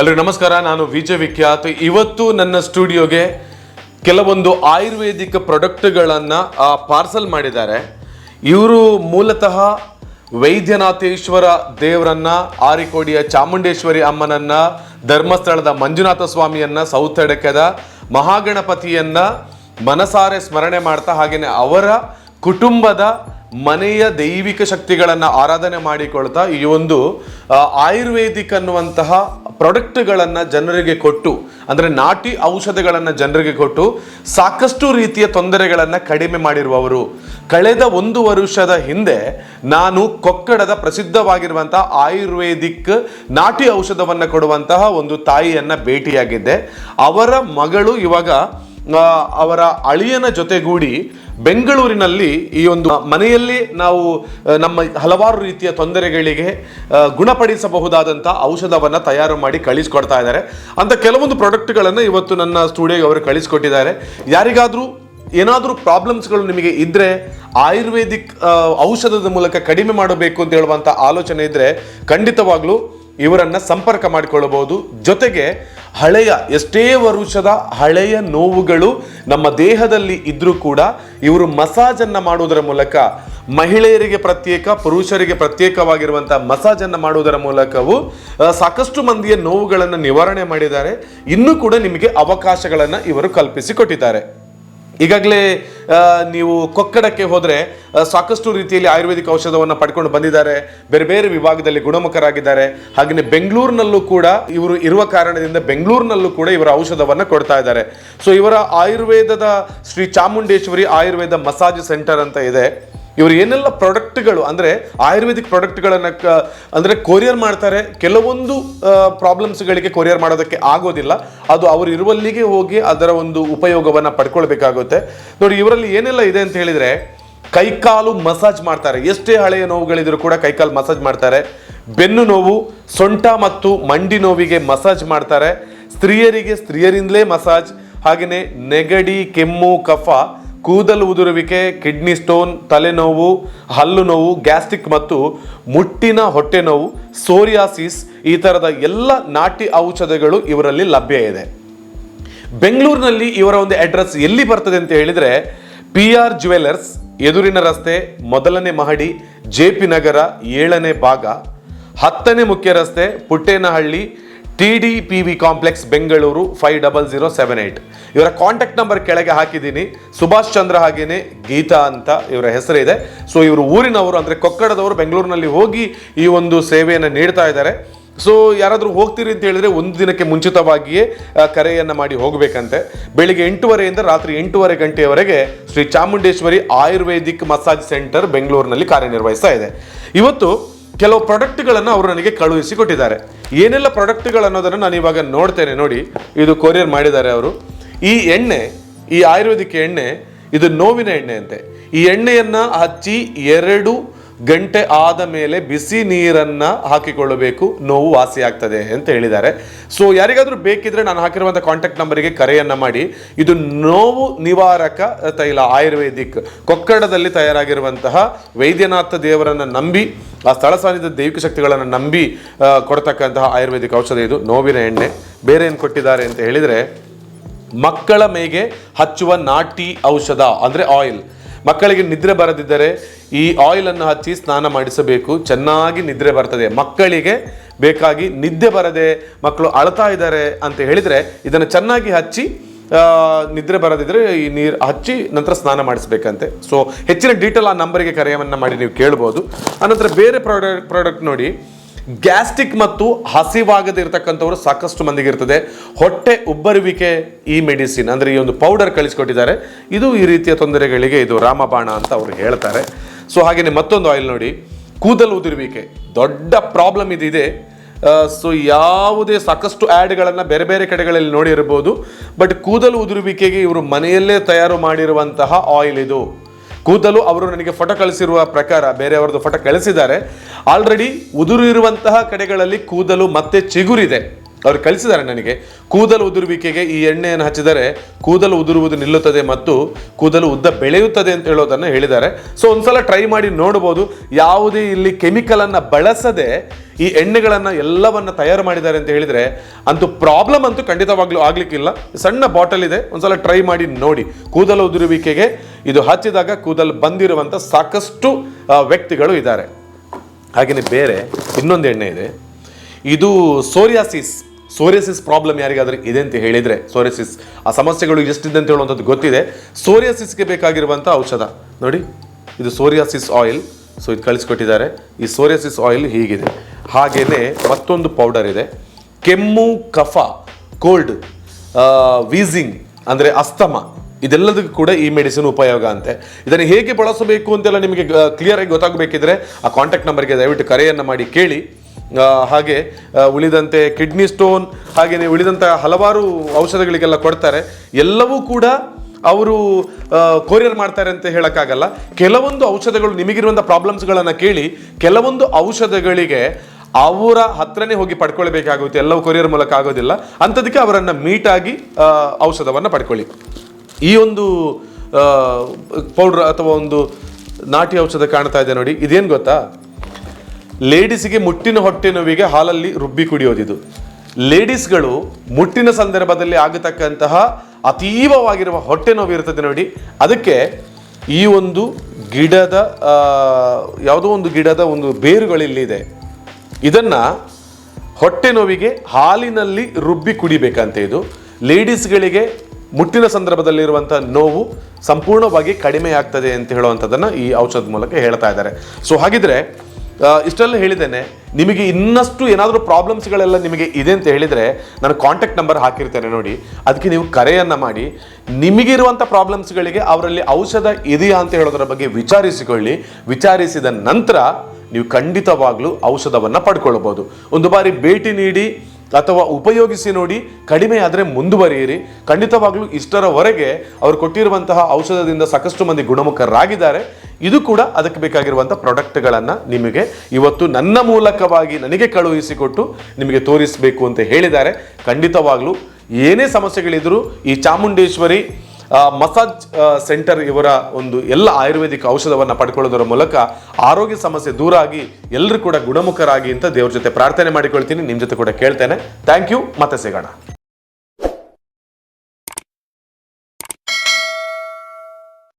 ಎಲ್ರಿಗೂ ನಮಸ್ಕಾರ, ನಾನು ವಿಜಯ್ ವಿಖ್ಯಾತ್. ಇವತ್ತು ನನ್ನ ಸ್ಟುಡಿಯೋಗೆ ಕೆಲವೊಂದು ಆಯುರ್ವೇದಿಕ್ ಪ್ರಾಡಕ್ಟ್ಗಳನ್ನು ಪಾರ್ಸಲ್ ಮಾಡಿದ್ದಾರೆ. ಇವರು ಮೂಲತಃ ವೈದ್ಯನಾಥೇಶ್ವರ ದೇವರನ್ನ, ಆರಿಕೋಡಿಯ ಚಾಮುಂಡೇಶ್ವರಿ ಅಮ್ಮನನ್ನ, ಧರ್ಮಸ್ಥಳದ ಮಂಜುನಾಥ ಸ್ವಾಮಿಯನ್ನ ಸೌತಡಕದ ಮಹಾಗಣಪತಿಯನ್ನ ಮನಸಾರೆ ಸ್ಮರಣೆ ಮಾಡ್ತಾ ಹಾಗೆಯೇ ಅವರ ಕುಟುಂಬದ ಮನೆಯ ದೈವಿಕ ಶಕ್ತಿಗಳನ್ನು ಆರಾಧನೆ ಮಾಡಿಕೊಳ್ತಾ ಈ ಒಂದು ಆಯುರ್ವೇದಿಕ್ ಅನ್ನುವಂತಹ ಪ್ರಾಡಕ್ಟ್ಗಳನ್ನು ಜನರಿಗೆ ಕೊಟ್ಟು, ಅಂದರೆ ನಾಟಿ ಔಷಧಗಳನ್ನು ಜನರಿಗೆ ಕೊಟ್ಟು ಸಾಕಷ್ಟು ರೀತಿಯ ತೊಂದರೆಗಳನ್ನು ಕಡಿಮೆ ಮಾಡಿರುವವರು. ಕಳೆದ ಒಂದು ವರ್ಷದ ಹಿಂದೆ ನಾನು ಕೊಕ್ಕಡದ ಪ್ರಸಿದ್ಧವಾಗಿರುವಂತಹ ಆಯುರ್ವೇದಿಕ್ ನಾಟಿ ಔಷಧವನ್ನು ಕೊಡುವಂತಹ ಒಂದು ತಾಯಿಯನ್ನು ಭೇಟಿಯಾಗಿದ್ದೆ. ಅವರ ಮಗಳು ಇವಾಗ ಅವರ ಅಳಿಯನ ಜೊತೆಗೂಡಿ ಬೆಂಗಳೂರಿನಲ್ಲಿ ಈ ಒಂದು ಮನೆಯಲ್ಲಿ ನಾವು ನಮ್ಮ ಹಲವಾರು ರೀತಿಯ ತೊಂದರೆಗಳಿಗೆ ಗುಣಪಡಿಸಬಹುದಾದಂಥ ಔಷಧವನ್ನು ತಯಾರು ಮಾಡಿ ಕಳಿಸ್ಕೊಡ್ತಾ ಇದ್ದಾರೆ. ಅಂತ ಕೆಲವೊಂದು ಪ್ರಾಡಕ್ಟ್ಗಳನ್ನು ಇವತ್ತು ನನ್ನ ಸ್ಟುಡಿಯೋಗೆ ಅವರು ಕಳಿಸ್ಕೊಟ್ಟಿದ್ದಾರೆ. ಯಾರಿಗಾದರೂ ಏನಾದರೂ ಪ್ರಾಬ್ಲಮ್ಸ್ಗಳು ನಿಮಗೆ ಇದ್ದರೆ ಆಯುರ್ವೇದಿಕ್ ಔಷಧದ ಮೂಲಕ ಕಡಿಮೆ ಮಾಡಬೇಕು ಅಂತ ಹೇಳುವಂಥ ಆಲೋಚನೆ ಇದ್ದರೆ ಖಂಡಿತವಾಗ್ಲೂ ಇವರನ್ನು ಸಂಪರ್ಕ ಮಾಡಿಕೊಳ್ಳಬಹುದು. ಜೊತೆಗೆ ಹಳೆಯ, ಎಷ್ಟೇ ವರುಷದ ಹಳೆಯ ನೋವುಗಳು ನಮ್ಮ ದೇಹದಲ್ಲಿ ಇದ್ರೂ ಕೂಡ ಇವರು ಮಸಾಜ್ ಅನ್ನ ಮಾಡುವುದರ ಮೂಲಕ, ಮಹಿಳೆಯರಿಗೆ ಪ್ರತ್ಯೇಕ, ಪುರುಷರಿಗೆ ಪ್ರತ್ಯೇಕವಾಗಿರುವಂಥ ಮಸಾಜ್ ಅನ್ನ ಮಾಡುವುದರ ಮೂಲಕವೂ ಸಾಕಷ್ಟು ಮಂದಿಯ ನೋವುಗಳನ್ನು ನಿವಾರಣೆ ಮಾಡಿದ್ದಾರೆ. ಇನ್ನೂ ಕೂಡ ನಿಮಗೆ ಅವಕಾಶಗಳನ್ನು ಇವರು ಕಲ್ಪಿಸಿಕೊಟ್ಟಿದ್ದಾರೆ ಈಗಾಗಲೇ ನೀವು ಕೊಕ್ಕಡಕ್ಕೆ ಹೋದರೆ ಸಾಕಷ್ಟು ರೀತಿಯಲ್ಲಿ ಆಯುರ್ವೇದಿಕ್ ಔಷಧವನ್ನು ಪಡ್ಕೊಂಡು ಬಂದಿದ್ದಾರೆ. ಬೇರೆ ಬೇರೆ ವಿಭಾಗದಲ್ಲಿ ಗುಣಮುಖರಾಗಿದ್ದಾರೆ. ಹಾಗೆಯೇ ಬೆಂಗಳೂರಿನಲ್ಲೂ ಕೂಡ ಇವರು ಇರುವ ಕಾರಣದಿಂದ ಬೆಂಗಳೂರಿನಲ್ಲೂ ಕೂಡ ಇವರ ಔಷಧವನ್ನು ಕೊಡ್ತಾ ಇದ್ದಾರೆ. ಸೊ ಇವರ ಆಯುರ್ವೇದದ ಶ್ರೀ ಚಾಮುಂಡೇಶ್ವರಿ ಆಯುರ್ವೇದ ಮಸಾಜ್ ಸೆಂಟರ್ ಅಂತ ಇದೆ. ಇವರು ಏನೆಲ್ಲ ಪ್ರಾಡಕ್ಟ್ಗಳು ಅಂದರೆ ಆಯುರ್ವೇದಿಕ್ ಪ್ರಾಡಕ್ಟ್ಗಳನ್ನು ಕ ಅಂದರೆ ಕೊರಿಯರ್ ಮಾಡ್ತಾರೆ. ಕೆಲವೊಂದು ಪ್ರಾಬ್ಲಮ್ಸ್ಗಳಿಗೆ ಕೊರಿಯರ್ ಮಾಡೋದಕ್ಕೆ ಆಗೋದಿಲ್ಲ. ಅದು ಅವರು ಇರುವಲ್ಲಿಗೆ ಹೋಗಿ ಅದರ ಒಂದು ಉಪಯೋಗವನ್ನು ಪಡ್ಕೊಳ್ಬೇಕಾಗುತ್ತೆ. ನೋಡಿ, ಇವರಲ್ಲಿ ಏನೆಲ್ಲ ಇದೆ ಅಂತ ಹೇಳಿದರೆ, ಕೈಕಾಲು ಮಸಾಜ್ ಮಾಡ್ತಾರೆ. ಎಷ್ಟೇ ಹಳೆಯ ನೋವುಗಳಿದ್ರು ಕೂಡ ಕೈಕಾಲು ಮಸಾಜ್ ಮಾಡ್ತಾರೆ. ಬೆನ್ನು ನೋವು, ಸೊಂಟ ಮತ್ತು ಮಂಡಿ ನೋವಿಗೆ ಮಸಾಜ್ ಮಾಡ್ತಾರೆ. ಸ್ತ್ರೀಯರಿಗೆ ಸ್ತ್ರೀಯರಿಂದಲೇ ಮಸಾಜ್. ಹಾಗೆಯೇ ನೆಗಡಿ, ಕೆಮ್ಮು, ಕಫ ಕೂದಲು ಉದುರುವಿಕೆ, ಕಿಡ್ನಿ ಸ್ಟೋನ್, ತಲೆನೋವು, ಹಲ್ಲು ನೋವು, ಗ್ಯಾಸ್ಟ್ರಿಕ್ ಮತ್ತು ಮುಟ್ಟಿನ ಹೊಟ್ಟೆ ನೋವು, ಸೋರಿಯಾಸಿಸ್ ಈ ಥರದ ಎಲ್ಲ ನಾಟಿ ಔಷಧಗಳು ಇವರಲ್ಲಿ ಲಭ್ಯ ಇದೆ. ಬೆಂಗಳೂರಿನಲ್ಲಿ ಇವರ ಒಂದು ಅಡ್ರೆಸ್ ಎಲ್ಲಿ ಬರ್ತದೆ ಅಂತ ಹೇಳಿದರೆ ಪಿ ಆರ್ ಜ್ಯುವೆಲರ್ಸ್ ಎದುರಿನ ರಸ್ತೆ, ಮೊದಲನೇ ಮಹಡಿ, ಜೆ ಪಿ ನಗರ, ಏಳನೇ ಭಾಗ, ಹತ್ತನೇ ಮುಖ್ಯ ರಸ್ತೆ, Puttenahalli, T D P V complex, Bengaluru, five double zero seven eight ಇವರ ಕಾಂಟ್ಯಾಕ್ಟ್ ನಂಬರ್ ಕೆಳಗೆ ಹಾಕಿದ್ದೀನಿ. ಸುಭಾಷ್ ಚಂದ್ರ ಹಾಗೇನೆ, ಗೀತಾ ಅಂತ ಇವರ ಹೆಸರಿದೆ. ಸೊ ಇವರು ಊರಿನವರು, ಅಂದರೆ ಕೊಕ್ಕಡದವರು ಬೆಂಗಳೂರಿನಲ್ಲಿ ಹೋಗಿ ಈ ಒಂದು ಸೇವೆಯನ್ನು ನೀಡ್ತಾ ಇದ್ದಾರೆ. ಸೊ ಯಾರಾದರೂ ಹೋಗ್ತೀರಿ ಅಂತ ಹೇಳಿದ್ರೆ ಒಂದು ದಿನಕ್ಕೆ ಮುಂಚಿತವಾಗಿಯೇ ಕರೆಯನ್ನು ಮಾಡಿ ಹೋಗಬೇಕಂತೆ. ಬೆಳಿಗ್ಗೆ ಎಂಟೂವರೆಯಿಂದ ರಾತ್ರಿ ಎಂಟೂವರೆ ಗಂಟೆಯವರೆಗೆ ಶ್ರೀ ಚಾಮುಂಡೇಶ್ವರಿ ಆಯುರ್ವೇದಿಕ್ ಮಸಾಜ್ ಸೆಂಟರ್ ಬೆಂಗಳೂರಿನಲ್ಲಿ ಕಾರ್ಯನಿರ್ವಹಿಸ್ತಾ ಇದೆ. ಇವತ್ತು ಕೆಲವು ಪ್ರಾಡಕ್ಟ್ಗಳನ್ನು ಅವರು ನನಗೆ ಕಳುಹಿಸಿ ಕೊಟ್ಟಿದ್ದಾರೆ. ಏನೆಲ್ಲ ಪ್ರಾಡಕ್ಟ್ಗಳು ಅನ್ನೋದನ್ನು ನಾನು ಇವಾಗ ನೋಡ್ತೇನೆ ನೋಡಿ. ಇದು ಕೊರಿಯರ್ ಮಾಡಿದ್ದಾರೆ ಅವರು. ಈ ಎಣ್ಣೆ, ಈ ಆಯುರ್ವೇದಿಕ್ ಎಣ್ಣೆ, ಇದು ನೋವಿನ ಎಣ್ಣೆ ಅಂತೆ. ಈ ಎಣ್ಣೆಯನ್ನ ಹಚ್ಚಿ ಎರಡು ಗಂಟೆ ಆದ ಮೇಲೆ ಬಿಸಿ ನೀರನ್ನ ಹಾಕಿಕೊಳ್ಳಬೇಕು. ನೋವು ವಾಸಿ ಆಗ್ತದೆ ಅಂತ ಹೇಳಿದ್ದಾರೆ. ಸೊ ಯಾರಿಗಾದರೂ ಬೇಕಿದ್ರೆ ನಾನು ಹಾಕಿರುವಂಥ ಕಾಂಟ್ಯಾಕ್ಟ್ ನಂಬರಿಗೆ ಕರೆಯನ್ನ ಮಾಡಿ. ಇದು ನೋವು ನಿವಾರಕ ತೈಲ, ಆಯುರ್ವೇದಿಕ್, ಕೊಕ್ಕಡದಲ್ಲಿ ತಯಾರಾಗಿರುವಂತಹ ವೈದ್ಯನಾಥ ದೇವರನ್ನ ನಂಬಿ, ಆ ಸ್ಥಳ ಸಾಧಿತ ದೈವಿಕ ಶಕ್ತಿಗಳನ್ನು ನಂಬಿ ಕೊಡ್ತಕ್ಕಂತಹ ಆಯುರ್ವೇದಿಕ್ ಔಷಧ ಇದು ನೋವಿನ ಎಣ್ಣೆ. ಬೇರೆ ಏನು ಕೊಟ್ಟಿದ್ದಾರೆ ಅಂತ ಹೇಳಿದರೆ ಮಕ್ಕಳ ಮೇಗೆ ಹಚ್ಚುವ ನಾಟಿ ಔಷಧ, ಅಂದರೆ ಆಯಿಲ್ ಮಕ್ಕಳಿಗೆ ನಿದ್ರೆ ಬರದಿದ್ದರೆ ಈ ಆಯಿಲನ್ನು ಹಚ್ಚಿ ಸ್ನಾನ ಮಾಡಿಸಬೇಕು. ಚೆನ್ನಾಗಿ ನಿದ್ರೆ ಬರ್ತದೆ. ಮಕ್ಕಳಿಗೆ ಬೇಕಾಗಿ ನಿದ್ದೆ ಬರದೆ ಮಕ್ಕಳು ಅಳ್ತಾ ಇದ್ದಾರೆ ಅಂತ ಹೇಳಿದರೆ ಇದನ್ನು ಚೆನ್ನಾಗಿ ಹಚ್ಚಿ ನಿದ್ರೆ ಬರದಿದ್ದರೆ ಈ ನೀರು ಹಚ್ಚಿ ನಂತರ ಸ್ನಾನ ಮಾಡಿಸ್ಬೇಕಂತೆ. ಸೊ ಹೆಚ್ಚಿನ ಡೀಟೇಲ್ ಆ ನಂಬರಿಗೆ ಕರೆಯವನ್ನು ಮಾಡಿ ನೀವು ಕೇಳ್ಬೋದು. ಆನಂತರ ಬೇರೆ ಪ್ರಾಡಕ್ಟ್ ಪ್ರಾಡಕ್ಟ್ ನೋಡಿ. ಗ್ಯಾಸ್ಟ್ರಿಕ್ ಮತ್ತು ಹಸಿವಾಗದಿರ್ತಕ್ಕಂಥವ್ರು ಸಾಕಷ್ಟು ಮಂದಿಗೆ ಇರ್ತದೆ. ಹೊಟ್ಟೆ ಉಬ್ಬರುವಿಕೆ ಈ ಮೆಡಿಸಿನ್ ಅಂದರೆ ಈ ಒಂದು ಪೌಡರ್ ಕಳಿಸ್ಕೊಟ್ಟಿದ್ದಾರೆ. ಇದು ಈ ರೀತಿಯ ತೊಂದರೆಗಳಿಗೆ ಇದು ರಾಮಬಾಣ ಅಂತ ಅವರು ಹೇಳ್ತಾರೆ. ಸೊ ಹಾಗೆಯೇ ಮತ್ತೊಂದು ಆಯಿಲ್ ನೋಡಿ. ಕೂದಲು ಉದುರುವಿಕೆ. ದೊಡ್ಡ ಪ್ರಾಬ್ಲಮ್ ಇದಿದೆ. ಸೊ ಯಾವುದೇ ಸಾಕಷ್ಟು ಆ್ಯಡ್ಗಳನ್ನು ಬೇರೆ ಬೇರೆ ಕಡೆಗಳಲ್ಲಿ ನೋಡಿರ್ಬೋದು. ಬಟ್ ಕೂದಲು ಉದುರುವಿಕೆಗೆ ಇವರು ಮನೆಯಲ್ಲೇ ತಯಾರು ಮಾಡಿರುವಂತಹ ಆಯಿಲ್ ಇದು. ಕೂದಲು ಅವರು ನನಗೆ ಫೋಟೋ ಕಳಿಸಿರುವ ಪ್ರಕಾರ ಬೇರೆಯವರದ್ದು ಫೋಟೋ ಕಳಿಸಿದ್ದಾರೆ. ಆಲ್ರೆಡಿ ಉದುರು ಇರುವಂತಹ ಕಡೆಗಳಲ್ಲಿ ಕೂದಲು ಮತ್ತೆ ಚಿಗುರಿದೆ. ಅವ್ರು ಕಳಿಸಿದ್ದಾರೆ ನನಗೆ. ಕೂದಲು ಉದುರುವಿಕೆಗೆ ಈ ಎಣ್ಣೆಯನ್ನು ಹಚ್ಚಿದರೆ ಕೂದಲು ಉದುರುವುದು ನಿಲ್ಲುತ್ತದೆ ಮತ್ತು ಕೂದಲು ಉದ್ದ ಬೆಳೆಯುತ್ತದೆ ಅಂತ ಹೇಳೋದನ್ನು ಹೇಳಿದ್ದಾರೆ. ಸೊ ಒಂದ್ಸಲ ಟ್ರೈ ಮಾಡಿ ನೋಡ್ಬೋದು. ಯಾವುದೇ ಇಲ್ಲಿ ಕೆಮಿಕಲನ್ನು ಬಳಸದೆ ಈ ಎಣ್ಣೆಗಳನ್ನು ಎಲ್ಲವನ್ನು ತಯಾರು ಮಾಡಿದ್ದಾರೆ ಅಂತ ಹೇಳಿದರೆ ಅಂತೂ ಪ್ರಾಬ್ಲಮ್ ಅಂತೂ ಖಂಡಿತವಾಗ್ಲೂ ಆಗಲಿಕ್ಕಿಲ್ಲ. ಸಣ್ಣ ಬಾಟಲ್ ಇದೆ. ಒಂದ್ಸಲ ಟ್ರೈ ಮಾಡಿ ನೋಡಿ. ಕೂದಲು ಉದುರುವಿಕೆಗೆ ಇದು ಹಚ್ಚಿದಾಗ ಕೂದಲು ಬಂದಿರುವಂಥ ಸಾಕಷ್ಟು ವ್ಯಕ್ತಿಗಳು ಇದ್ದಾರೆ. ಹಾಗೆಯೇ ಬೇರೆ ಇನ್ನೊಂದು ಎಣ್ಣೆ ಇದೆ. ಇದು ಸೋರಿಯಾಸಿಸ್. ಸೋರಿಯಾಸಿಸ್ ಪ್ರಾಬ್ಲಮ್ ಯಾರಿಗಾದರೂ ಇದೆ ಅಂತ ಹೇಳಿದ್ರೆ, ಸೋರಿಯಸಿಸ್, ಆ ಸಮಸ್ಯೆಗಳು ಎಷ್ಟಿದೆ ಅಂತ ಹೇಳುವಂಥದ್ದು ಗೊತ್ತಿದೆ. ಸೋರಿಯಸಿಸ್ಗೆ ಬೇಕಾಗಿರುವಂಥ ಔಷಧ, ನೋಡಿ, ಇದು ಸೋರಿಯಾಸಿಸ್ ಆಯಿಲ್ ಸೊ ಇದು ಕಳಿಸ್ಕೊಟ್ಟಿದ್ದಾರೆ. ಈ ಸೋರಿಯಾಸಿಸ್ ಆಯಿಲ್ ಹೀಗಿದೆ. ಹಾಗೆಯೇ ಮತ್ತೊಂದು ಪೌಡರ್ ಇದೆ. ಕೆಮ್ಮು, ಕಫ ಕೋಲ್ಡ್ ವೀಸಿಂಗ್ ಅಂದರೆ ಅಸ್ತಮ, ಇದೆಲ್ಲದಕ್ಕೂ ಕೂಡ ಈ ಮೆಡಿಸಿನ್ ಉಪಯೋಗ ಅಂತೆ. ಇದನ್ನು ಹೇಗೆ ಬಳಸಬೇಕು ಅಂತೆಲ್ಲ ನಿಮಗೆ ಕ್ಲಿಯರ್ ಆಗಿ ಗೊತ್ತಾಗಬೇಕಿದ್ರೆ ಆ ಕಾಂಟ್ಯಾಕ್ಟ್ ನಂಬರ್ಗೆ ದಯವಿಟ್ಟು ಕರೆಯನ್ನು ಮಾಡಿ ಕೇಳಿ. ಹಾಗೆ ಉಳಿದಂತೆ ಕಿಡ್ನಿ ಸ್ಟೋನ್ ಹಾಗೆಯೇ ಉಳಿದಂಥ ಹಲವಾರು ಔಷಧಗಳಿಗೆಲ್ಲ ಕೊಡ್ತಾರೆ. ಎಲ್ಲವೂ ಕೂಡ ಅವರು ಕೊರಿಯರ್ ಮಾಡ್ತಾರೆ ಅಂತ ಹೇಳೋಕ್ಕಾಗಲ್ಲ. ಕೆಲವೊಂದು ಔಷಧಗಳು ನಿಮಗಿರುವಂಥ ಪ್ರಾಬ್ಲಮ್ಸ್ಗಳನ್ನು ಕೇಳಿ, ಕೆಲವೊಂದು ಔಷಧಗಳಿಗೆ ಅವರ ಹತ್ರನೇ ಹೋಗಿ ಪಡ್ಕೊಳ್ಬೇಕಾಗುತ್ತೆ. ಎಲ್ಲವೂ ಕೊರಿಯರ್ ಮೂಲಕ ಆಗೋದಿಲ್ಲ. ಅಂಥದಕ್ಕೆ ಅವರನ್ನು ಮೀಟಾಗಿ ಔಷಧವನ್ನು ಪಡ್ಕೊಳ್ಳಿ. ಈ ಒಂದು ಪೌಡ್ರ್ ಅಥವಾ ಒಂದು ನಾಟಿ ಔಷಧ ಕಾಣ್ತಾ ಇದೆ ನೋಡಿ. ಇದೇನು ಗೊತ್ತಾ? ಲೇಡೀಸಿಗೆ ಮುಟ್ಟಿನ ಹೊಟ್ಟೆ ನೋವಿಗೆ ಹಾಲಲ್ಲಿ ರುಬ್ಬಿ ಕುಡಿಯೋದಿದು. ಲೇಡೀಸ್ಗಳು ಮುಟ್ಟಿನ ಸಂದರ್ಭದಲ್ಲಿ ಆಗತಕ್ಕಂತಹ ಅತೀವವಾಗಿರುವ ಹೊಟ್ಟೆ ನೋವು ಇರ್ತದೆ ನೋಡಿ. ಅದಕ್ಕೆ ಈ ಒಂದು ಗಿಡದ ಯಾವುದೋ ಒಂದು ಗಿಡದ ಒಂದು ಬೇರುಗಳಿಲ್ಲಿದೆ. ಇದನ್ನು ಹೊಟ್ಟೆ ನೋವಿಗೆ ಹಾಲಿನಲ್ಲಿ ರುಬ್ಬಿ ಕುಡಿಬೇಕಂತೆ ಇದು. ಲೇಡೀಸ್ಗಳಿಗೆ ಮುಟ್ಟಿನ ಸಂದರ್ಭದಲ್ಲಿರುವಂಥ ನೋವು ಸಂಪೂರ್ಣವಾಗಿ ಕಡಿಮೆ ಆಗ್ತದೆ ಅಂತ ಹೇಳುವಂಥದ್ದನ್ನು ಈ ಔಷಧದ ಮೂಲಕ ಹೇಳ್ತಾ ಇದ್ದಾರೆ. ಸೊ ಹಾಗಿದ್ರೆ ಇಷ್ಟೆಲ್ಲ ಹೇಳಿದ್ದೇನೆ. ನಿಮಗೆ ಇನ್ನಷ್ಟು ಏನಾದರೂ ಪ್ರಾಬ್ಲಮ್ಸ್ಗಳೆಲ್ಲ ನಿಮಗೆ ಇದೆ ಅಂತ ಹೇಳಿದರೆ ನಾನು ಕಾಂಟ್ಯಾಕ್ಟ್ ನಂಬರ್ ಹಾಕಿರ್ತೇನೆ ನೋಡಿ. ಅದಕ್ಕೆ ನೀವು ಕರೆಯನ್ನು ಮಾಡಿ. ನಿಮಗಿರುವಂಥ ಪ್ರಾಬ್ಲಮ್ಸ್ಗಳಿಗೆ ಅವರಲ್ಲಿ ಔಷಧ ಇದೆಯಾ ಅಂತ ಹೇಳೋದರ ಬಗ್ಗೆ ವಿಚಾರಿಸಿಕೊಳ್ಳಿ. ವಿಚಾರಿಸಿದ ನಂತರ ನೀವು ಖಂಡಿತವಾಗಲೂ ಔಷಧವನ್ನು ಪಡ್ಕೊಳ್ಬೋದು. ಒಂದು ಬಾರಿ ಭೇಟಿ ನೀಡಿ ಅಥವಾ ಉಪಯೋಗಿಸಿ ನೋಡಿ, ಕಡಿಮೆ ಆದರೆ ಮುಂದುವರಿಯಿರಿ. ಖಂಡಿತವಾಗ್ಲೂ ಇಷ್ಟರವರೆಗೆ ಅವರು ಕೊಟ್ಟಿರುವಂತಹ ಔಷಧದಿಂದ ಸಾಕಷ್ಟು ಮಂದಿ ಗುಣಮುಖರಾಗಿದ್ದಾರೆ. ಇದು ಕೂಡ ಅದಕ್ಕೆ ಬೇಕಾಗಿರುವಂಥ ಪ್ರಾಡಕ್ಟ್ಗಳನ್ನು ನಿಮಗೆ ಇವತ್ತು ನನ್ನ ಮೂಲಕವಾಗಿ ನನಗೆ ಕಳುಹಿಸಿಕೊಟ್ಟು ನಿಮಗೆ ತೋರಿಸಬೇಕು ಅಂತ ಹೇಳಿದ್ದಾರೆ. ಖಂಡಿತವಾಗ್ಲೂ ಏನೇ ಸಮಸ್ಯೆಗಳಿದ್ರೂ ಈ ಚಾಮುಂಡೇಶ್ವರಿ ಮಸಾಜ್ ಸೆಂಟರ್ ಇವರ ಒಂದು ಎಲ್ಲ ಆಯುರ್ವೇದಿಕ್ ಔಷಧವನ್ನು ಪಡ್ಕೊಳ್ಳೋದರ ಮೂಲಕ ಆರೋಗ್ಯ ಸಮಸ್ಯೆ ದೂರ ಆಗಿ ಎಲ್ಲರೂ ಕೂಡ ಗುಣಮುಖರಾಗಿ ಅಂತ ದೇವ್ರ ಜೊತೆ ಪ್ರಾರ್ಥನೆ ಮಾಡಿಕೊಳ್ತೀನಿ. ನಿಮ್ಮ ಜೊತೆ ಕೂಡ ಕೇಳ್ತೇನೆ. ಥ್ಯಾಂಕ್ ಯು ಮತ್ತೆ ಸಿಗೋಣ.